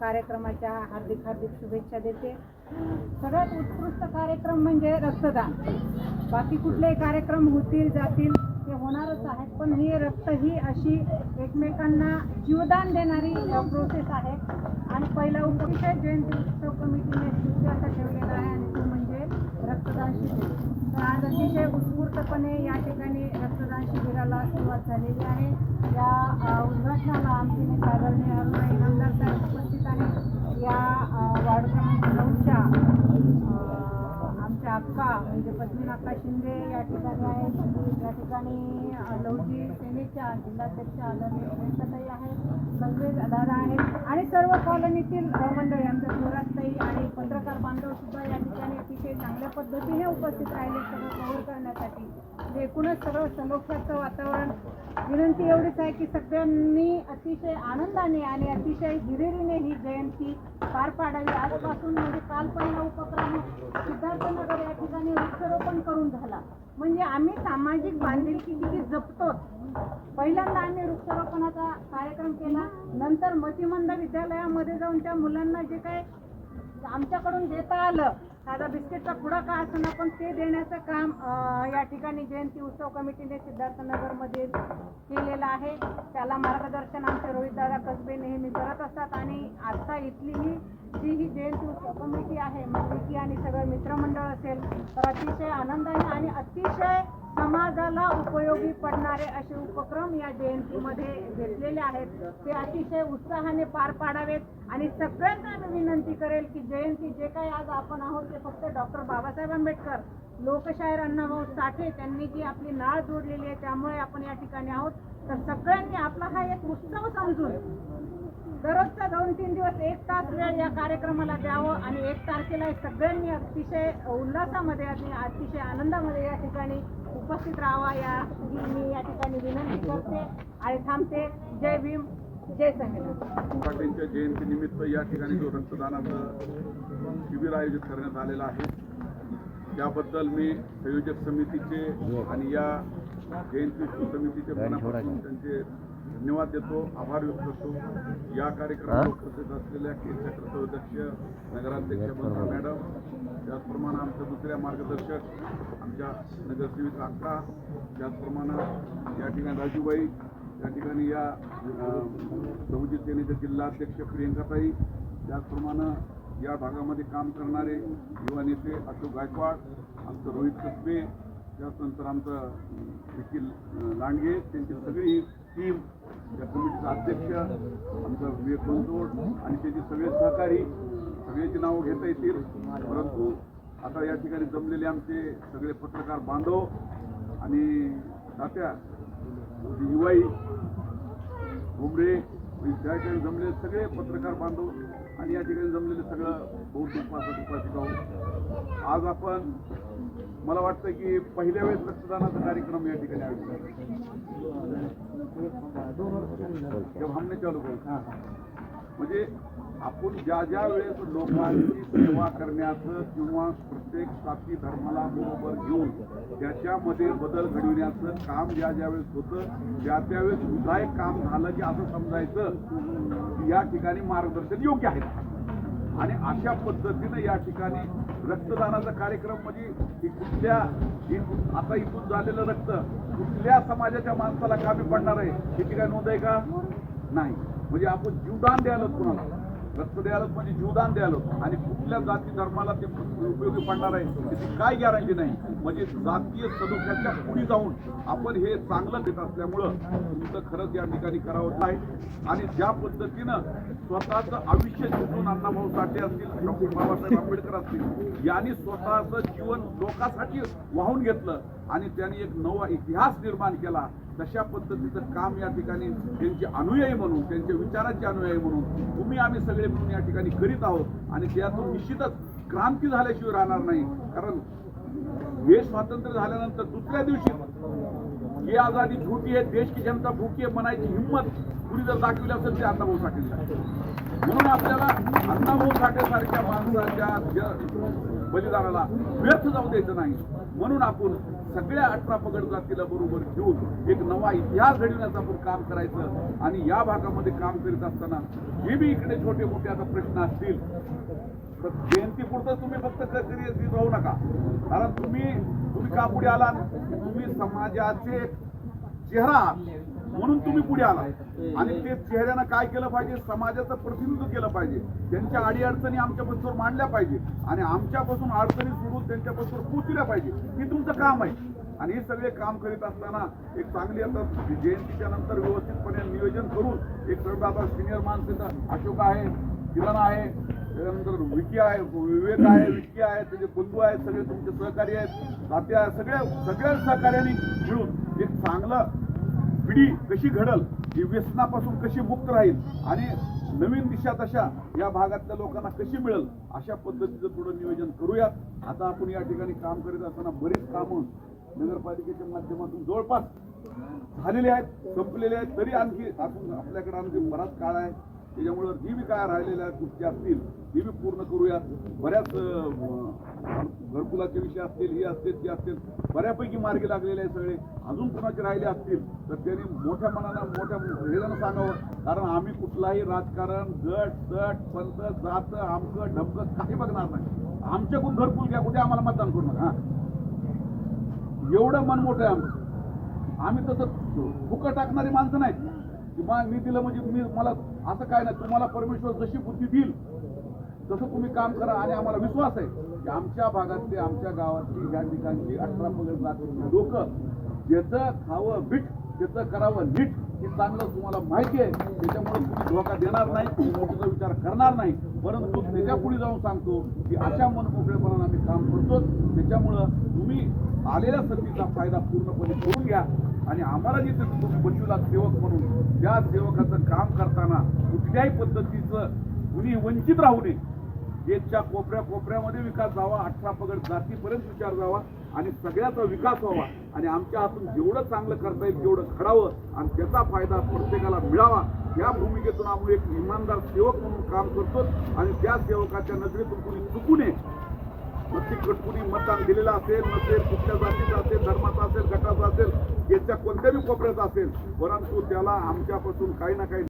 कार्यक्रमाच्या हार्दिक हार्दिक शुभेच्छा देते. सगळ्यात उत्कृष्ट कार्यक्रम म्हणजे रक्तदान. बाकी कुठलेही कार्यक्रम होतील जातील ते होणारच आहेत पण ही रक्त ही अशी एकमेकांना जीवदान देणारी प्रोसेस आहे. आणि पहिला उपविषय जयंती उत्सव कमिटीने सुद्धा ठेवलेला आहे आणि तो म्हणजे रक्तदान शिबिर. तर आज अतिशय उत्स्फूर्तपणे या ठिकाणी रक्तदान शिबिराला सुरुवात झालेली आहे. या उद्घाटनाला आमची नेते अ, म्हणजे पद्मिन शिंदे या ठिकाणी आहेत या ठिकाणी अ, लवजी सेनेच्या जिल्हाध्यक्ष आदरणीय प्रियंकाताई आहेत संजय दादा आहेत आणि सर्व कॉलनीतील मंडळी आमच्या थोरातताई आणि पत्रकार बांधव सुद्धा या ठिकाणी अतिशय चांगल्या पद्धतीने उपस्थित राहिले सगळं कव्हर करण्यासाठी. एकूणच सगळं समोक्षाचं वातावरण. विनंती एवढीच आहे की सगळ्यांनी अतिशय आनंदाने आणि अतिशय हिरिरीने ही जयंती पार पाडावी. आजपासून म्हणजे काल पहिला उपक्रम सिद्धार्थनगर या ठिकाणी वृक्षारोपण करून झाला. म्हणजे आम्ही सामाजिक बांधिलकी किती जपतो पहिल्यांदा आम्ही वृक्षारोपणाचा कार्यक्रम केला. नंतर मतिमंद विद्यालयामध्ये जाऊन त्या मुलांना जे काय आमच्याकडून देता आलं साधा बिस्किटचा पुढा का असं पण ते देण्याचं काम या ठिकाणी जयंती उत्सव कमिटीने सिद्धार्थनगरमध्ये केलेलं आहे. त्याला मार्गदर्शन आमचे रोहितदादा कसबे नेहमी करत असतात आणि आता इथली ही जी ही जयंती उत्सव कमिटी आहे मग आणि सगळं मित्रमंडळ असेल तर अतिशय आनंदाने आणि अतिशय समाजाला उपयोगी पडणारे असे उपक्रम या जयंतीमध्ये घेतलेले आहेत. ते अतिशय उत्साहाने पार पाडावेत आणि सगळ्यांना मी विनंती करेल की जयंती जे काही आज आपण आहोत ते फक्त डॉक्टर बाबासाहेब आंबेडकर लोकशाहीर अण्णाभाऊ साठे त्यांनी जी आपली नाळ जोडलेली आहे त्यामुळे आपण या ठिकाणी आहोत. तर सगळ्यांनी आपला हा एक उत्सव समजून दररोजचा दोन तीन दिवस एक तास वेळ या कार्यक्रमाला द्यावं आणि एक तारखेला सगळ्यांनी अतिशय उल्हासामध्ये आणि अतिशय आनंदामध्ये या ठिकाणी उपस्थित राहावा या मी या ठिकाणी विनंती करते आणि थांबते. जय भीम जय संविधान पाटीलच्या जयंतीनिमित्त या ठिकाणी जो रक्तदानाचं शिबिर आयोजित करण्यात आलेलं आहे त्याबद्दल मी संयोजक समितीचे आणि या जयंती उत्सव समितीचे मनापासून त्यांचे धन्यवाद देतो आभार व्यक्त करतो. या कार्यक्रमात उपस्थित असलेल्या केंद्र चक्र अध्यक्ष नगराध्यक्ष बंधू मॅडम त्याचप्रमाणे आमच्या दुसऱ्या मार्गदर्शक आमच्या नगरसेविका अक्का त्याचप्रमाणे या ठिकाणी राजूबाई या ठिकाणी या बहुजित सेनेचे जिल्हाध्यक्ष प्रियंकाताई त्याचप्रमाणे या भागामध्ये काम करणारे युवा नेते अशोक गायकवाड आमचं रोहित कसबे त्यानंतर आमचं निखिल लांडगे त्यांची सगळी टीम त्या कमिटीचा अध्यक्ष आमचा विवेक बनसोड आणि त्याचे सगळे सहकारी सगळ्याची नावं घेता येतील. परंतु आता या ठिकाणी जमलेले आमचे सगळे पत्रकार बांधव आणि तात्या युवाई घुमरे त्या ठिकाणी जमलेले सगळे पत्रकार बांधव आणि या ठिकाणी जमलेले सगळं बौद्ध उपासक उपासिका आज आपण मला वाटतं की पहिल्या वेळेस रक्तदानाचा कार्यक्रम या ठिकाणी आयोजित. जब हमने चालू केलं. म्हणजे आपण ज्या ज्या वेळेस लोकांची सेवा करण्याचं किंवा प्रत्येक साथी धर्माला बरोबर घेऊन त्याच्यामध्ये बदल घडविण्याचं काम ज्या ज्या वेळेस होतं त्या त्यावेळेस विधायक काम झालं की असं समजायचं या ठिकाणी मार्गदर्शन योग्य आहे. आणि अशा पद्धतीनं या ठिकाणी रक्तदानाचा कार्यक्रम म्हणजे ही कुठल्या आता इथून झालेलं रक्त कुठल्या समाजाच्या माणसाला कामी पडणार आहे हे ठिकाणी नोंद आहे का? नाही. म्हणजे आपण जीवदान द्यायला कुणाला. रक्त द्यायला म्हणजे जीवदान द्यायला आणि कुठल्या जाती धर्माला ते उपयोगी पडणार आहे त्याची काय गॅरंटी नाही. म्हणजे जातीय सदोख्याच्या पुढे जाऊन आपण हे चांगलं देत असल्यामुळं तुमचं खरंच या ठिकाणी करावं आहे आणि ज्या पद्धतीनं स्वतःचं आयुष्य जिंकून अण्णाभाऊ साठे असतील डॉक्टर बाबासाहेब आंबेडकर असतील यांनी स्वतःचं जीवन लोकांसाठी वाहून घेतलं आणि त्यांनी एक नवा इतिहास निर्माण केला तशा पद्धतीचं काम या ठिकाणी त्यांचे अनुयायी म्हणून त्यांच्या विचारांचे अनुयायी म्हणून तुम्ही आम्ही सगळे म्हणून या ठिकाणी करीत आहोत आणि त्यातून निश्चितच क्रांती झाल्याशिवाय राहणार नाही. कारण हे स्वातंत्र्य झाल्यानंतर दुसऱ्या दिवशी ही आजादी झुटी आहे देश की जनता भूकी आहे म्हणायची हिंमत कुणी जर दाखवली असेल ते अण्णाभाऊ साठे म्हणून आपल्याला अण्णाभाऊ साठे सारख्या माणसाच्या बलिदानाला व्यर्थ जाऊ द्यायचं नाही. म्हणून आपण सगळ्या अठरा पगड जातीला बरोबर घेऊन एक नवा इतिहास घडविण्याचं आपण काम करायचं आणि या भागामध्ये काम करीत असताना जे बी इकडे छोटे मोठे आता प्रश्न असतील जयंती पुरतं तुम्ही फक्त कधी राहू नका. कारण तुम्ही तुम्ही का पुढे आला तुम्ही समाजाचे चेहरा म्हणून तुम्ही पुढे आला आणि ते चेहऱ्यानं काय केलं पाहिजे? समाजाचं प्रतिनिधित्व केलं पाहिजे. त्यांच्या अडीअडचणी आमच्यापासून मांडल्या पाहिजे. आणि आमच्यापासून अडचणी सोडून त्यांच्यापासून पोचल्या पाहिजे. हे तुमचं काम आहे. आणि हे सगळे काम करीत असताना एक चांगली आता जयंतीच्या नंतर व्यवस्थितपणे नियोजन करून एक सर्व आता सिनियर माणसं अशोक आहे किरण आहे त्याच्यानंतर विकी आहे विवेक आहे विकी आहे त्याचे बंधू आहेत सगळे तुमचे सहकारी आहेत तात्या सगळ्या सगळ्या सहकार्याने मिळून एक चांगलं पिढी कशी घडल ही व्यसनापासून कशी मुक्त राहील आणि नवीन दिशा तशा या भागातल्या लोकांना कशी मिळेल अशा पद्धतीचं थोडं नियोजन करूयात. आता आपण या ठिकाणी काम करीत असताना बरीच कामं नगरपालिकेच्या माध्यमातून जवळपास झालेले आहेत संपलेले आहेत तरी आणखी आपण आपल्याकडे आणखी बराच काळ आहे. त्याच्यामुळं जी बी काय राहिलेल्या गोष्टी असतील ती बी पूर्ण करूयात. बऱ्याच घरकुलाचे विषय असतील हे असतील ते असतील बऱ्यापैकी मार्गी लागलेले आहे सगळे. अजून कोणाचे राहिले असतील तर त्यांनी मोठ्या मनानं मोठ्या हेनं सांगावं. कारण आम्ही कुठलाही राजकारण गट तट पंत जात आमकं ढमकं काही बघणार नाही. आमच्याकडून घरकुल घ्या कुठे आम्हाला मतदान करू नका. एवढं मन मोठं आहे आमचं. आम्ही तसं फुकं टाकणारी माणसं नाहीत. की मी दिलं म्हणजे मी मला असं काय नाही तुम्हाला परमेश्वर जशी बुद्धी देईल तसं तुम्ही काम करा आणि आम्हाला विश्वास आहे. की आमच्या भागातली आमच्या गावातली या ठिकाणची अठरा पगड जातीची लोक ज्याचं खावं बीट त्याचं करावं नीट हे चांगलं तुम्हाला माहिती आहे. त्याच्यामुळे तुम्ही धोका देणार नाही त्याचा विचार करणार नाही. परंतु त्याच्या पुढे जाऊन सांगतो की अशा मनमोकळेपणानं आम्ही काम करतो त्याच्यामुळं तुम्ही आलेल्या संधीचा फायदा पूर्णपणे करून घ्या. आणि आम्हाला जिथे तुम्ही बचूला सेवक म्हणून त्या सेवकाचं काम करताना कुठल्याही पद्धतीचं कुणी वंचित राहू नये. एकच्या कोपऱ्या कोपऱ्यामध्ये विकास व्हावा अठरा पगड जातीपर्यंत विचार जावा आणि सगळ्याचा विकास व्हावा. आणि आमच्या हातून जेवढं चांगलं करता येईल तेवढं घडावं आणि त्याचा फायदा प्रत्येकाला मिळावा या भूमिकेतून आम्ही एक इमानदार सेवक म्हणून काम करतो आणि त्या सेवकाच्या नजरेतून कुणी चुकू नये. नक्की कुणी मतदान दिलेलं असेल नसेल कुठल्या जातीचं असेल धर्माचा असेल गटाचा असेल याच्या कोणत्याही कोपऱ्यात असेल परंतु त्याला आमच्यापासून काही ना काही